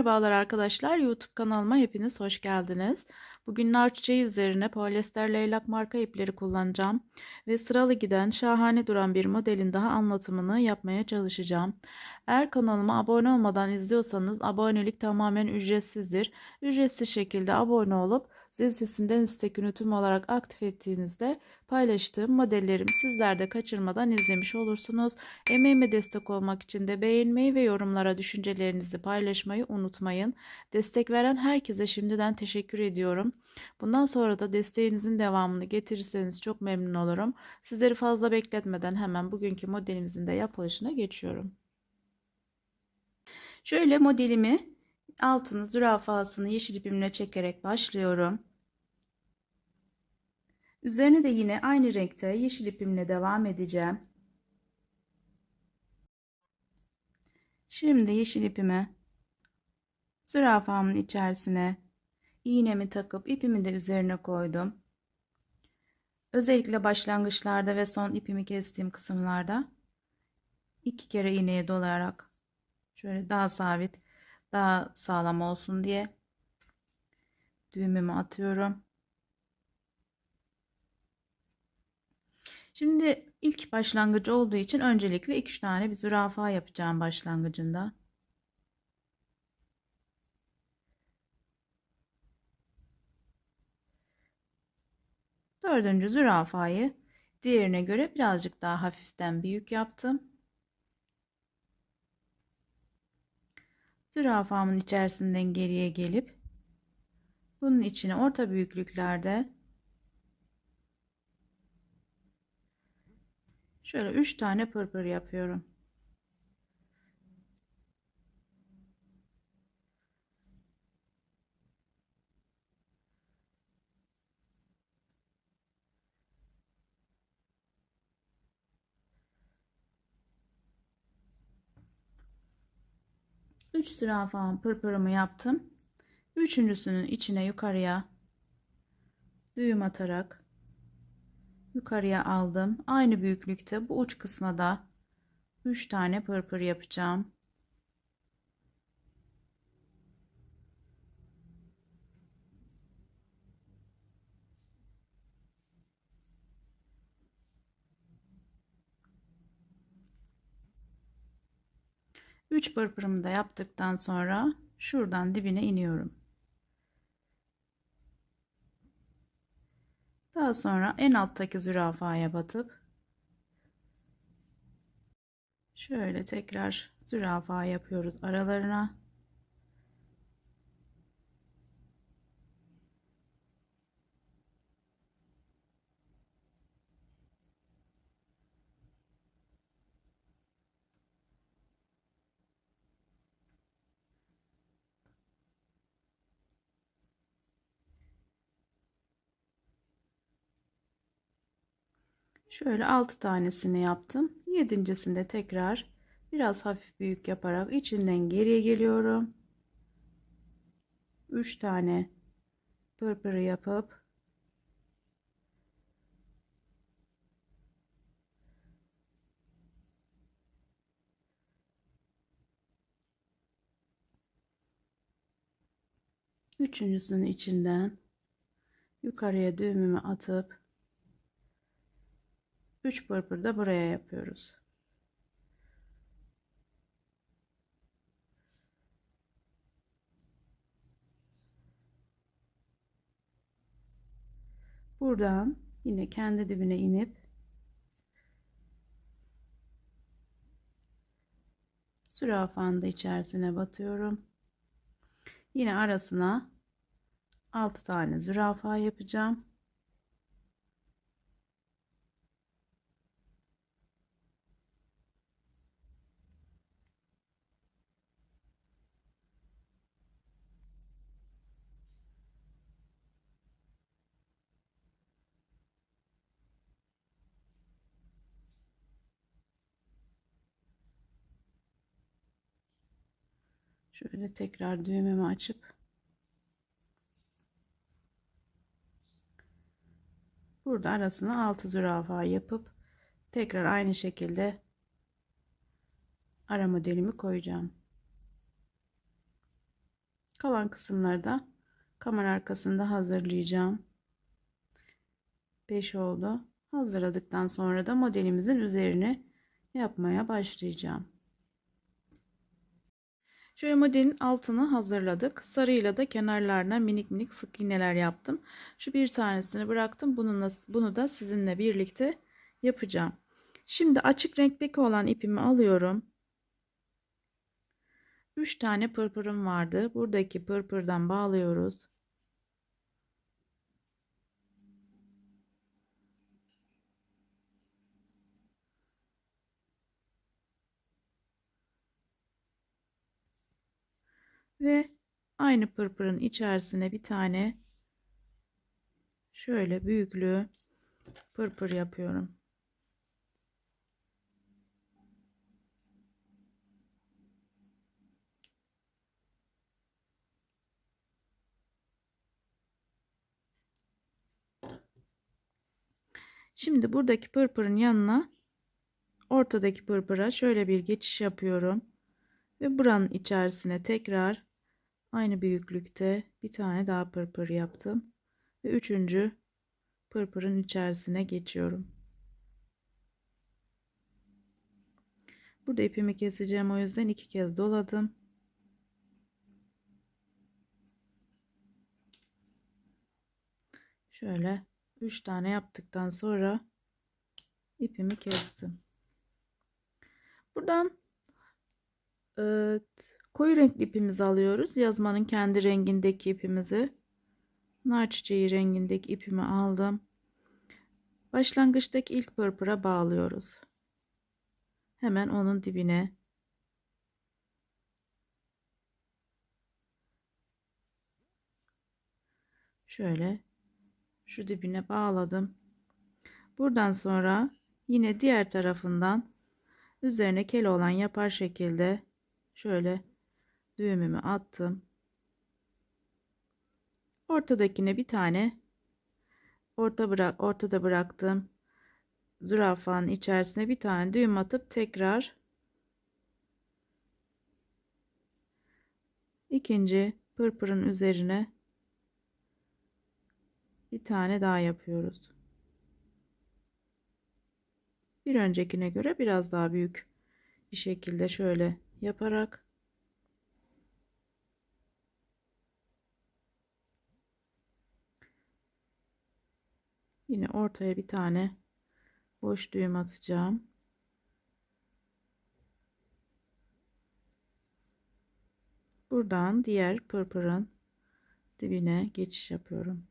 Merhabalar arkadaşlar, YouTube kanalıma hepiniz hoş geldiniz. Bugün nar çiçeği üzerine polyester leylak marka ipleri kullanacağım ve sıralı giden şahane duran bir modelin daha anlatımını yapmaya çalışacağım. Eğer kanalıma abone olmadan izliyorsanız abonelik tamamen ücretsizdir. Ücretsiz şekilde abone olup zil sesinden üsttekini tüm olarak aktif ettiğinizde paylaştığım modellerimi sizler de kaçırmadan izlemiş olursunuz. Emeğime destek olmak için de beğenmeyi ve yorumlara düşüncelerinizi paylaşmayı unutmayın. Destek veren herkese şimdiden teşekkür ediyorum. Bundan sonra da desteğinizin devamını getirirseniz çok memnun olurum. Sizleri fazla bekletmeden hemen bugünkü modelimizin de yapılışına geçiyorum. Şöyle modelimi altını zürafasını yeşil ipimle çekerek başlıyorum. Üzerine de yine aynı renkte yeşil ipimle devam edeceğim. Şimdi yeşil ipimi zürafamın içerisine iğnemi takıp ipimi de üzerine koydum. Özellikle başlangıçlarda ve son ipimi kestiğim kısımlarda iki kere iğneye dolayarak şöyle daha sabit daha sağlam olsun diye düğümümü atıyorum. Şimdi ilk başlangıcı olduğu için öncelikle 2-3 tane bir zürafa yapacağım başlangıcında. Dördüncü zürafayı diğerine göre birazcık daha hafiften büyük yaptım. Zürafamın içerisinden geriye gelip bunun içine orta büyüklüklerde şöyle 3 tane pırpır yapıyorum. Üç zürafamın pırpırımı yaptım. Üçüncüsünün içine yukarıya düğüm atarak yukarıya aldım. Aynı büyüklükte bu uç kısma da 3 tane pırpır yapacağım. Üç pırpırımı da yaptıktan sonra şuradan dibine iniyorum. Daha sonra en alttaki zürafaya batıp şöyle tekrar zürafa yapıyoruz aralarına. Şöyle 6 tanesini yaptım. Yedincisinde tekrar biraz hafif büyük yaparak içinden geriye geliyorum. 3 tane pırpırı yapıp üçüncüsünün içinden yukarıya düğümümü atıp 3 pırpır da buraya yapıyoruz. Buradan yine kendi dibine inip zürafanın da içerisine batıyorum. Yine arasına 6 tane zürafa yapacağım. Şöyle tekrar düğmemi açıp burada arasına 6 zürafa yapıp tekrar aynı şekilde ara modelimi koyacağım. Kalan kısımları da kamera arkasında hazırlayacağım. 5 oldu. Hazırladıktan sonra da modelimizin üzerine yapmaya başlayacağım. Şöyle modelin altını hazırladık. Sarıyla da kenarlarına minik minik sık iğneler yaptım. Şu bir tanesini bıraktım. Bununla, bunu da sizinle birlikte yapacağım. Şimdi açık renkteki olan ipimi alıyorum. 3 tane pırpırım vardı. Buradaki pırpırdan bağlıyoruz. Ve aynı pırpırın içerisine bir tane şöyle büyüklüğü pırpır yapıyorum. Şimdi buradaki pırpırın yanına ortadaki pırpıra şöyle bir geçiş yapıyorum. Ve buranın içerisine tekrar aynı büyüklükte bir tane daha pırpır yaptım. Ve üçüncü pırpırın içerisine geçiyorum. Burada ipimi keseceğim o yüzden iki kez doladım. Şöyle 3 tane yaptıktan sonra ipimi kestim. Buradan evet, koyu renkli ipimizi alıyoruz. Yazmanın kendi rengindeki ipimizi. Nar çiçeği rengindeki ipimi aldım. Başlangıçtaki ilk pırpıra bağlıyoruz. Hemen onun dibine şöyle şu dibine bağladım. Buradan sonra yine diğer tarafından üzerine kel olan yapar şekilde şöyle düğümümü attım. Ortadakine bir tane orta bırak ortada bıraktım. Zürafanın içerisine bir tane düğüm atıp tekrar ikinci pırpırın üzerine bir tane daha yapıyoruz. Bir öncekine göre biraz daha büyük bir şekilde şöyle yaparak yine ortaya bir tane boş düğüm atacağım. Buradan diğer pırpırın dibine geçiş yapıyorum.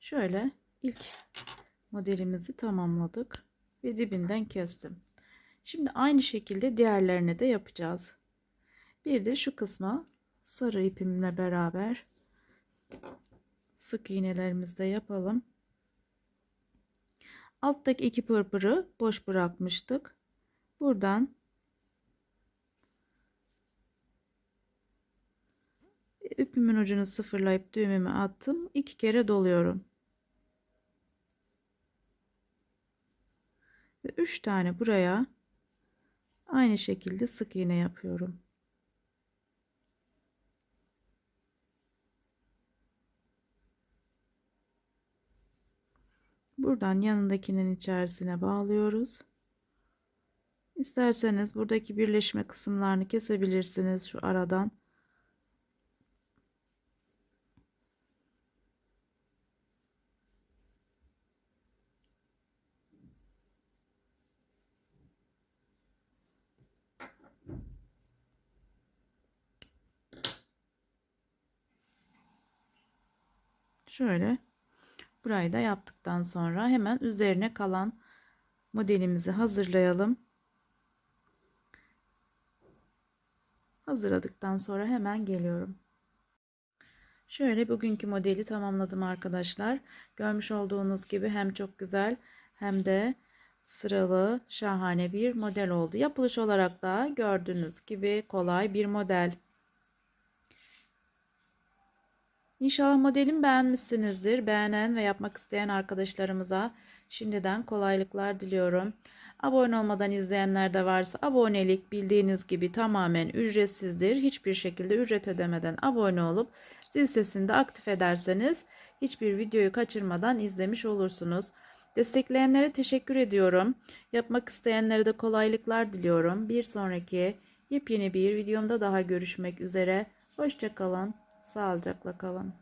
Şöyle ilk modelimizi tamamladık ve dibinden kestim. Şimdi aynı şekilde diğerlerini de yapacağız. Bir de şu kısma sarı ipimle beraber sık iğnelerimizi de yapalım. Alttaki iki pırpırı boş bırakmıştık. Buradan ipimin ucunu sıfırlayıp düğümümü attım. İki kere doluyorum. Ve üç tane buraya aynı şekilde sık iğne yapıyorum. Buradan yanındakinin içerisine bağlıyoruz. İsterseniz buradaki birleşme kısımlarını kesebilirsiniz şu aradan. Şöyle burayı da yaptıktan sonra hemen üzerine kalan modelimizi hazırlayalım. Hazırladıktan sonra hemen geliyorum. Şöyle bugünkü modeli tamamladım arkadaşlar. Görmüş olduğunuz gibi hem çok güzel hem de sıralı şahane bir model oldu. Yapılış olarak da gördüğünüz gibi kolay bir model. İnşallah modelimi beğenmişsinizdir. Beğenen ve yapmak isteyen arkadaşlarımıza şimdiden kolaylıklar diliyorum. Abone olmadan izleyenler de varsa abonelik bildiğiniz gibi tamamen ücretsizdir. Hiçbir şekilde ücret ödemeden abone olup zil sesini de aktif ederseniz hiçbir videoyu kaçırmadan izlemiş olursunuz. Destekleyenlere teşekkür ediyorum. Yapmak isteyenlere de kolaylıklar diliyorum. Bir sonraki yepyeni bir videomda daha görüşmek üzere. Hoşçakalın, sağlıcakla kalın.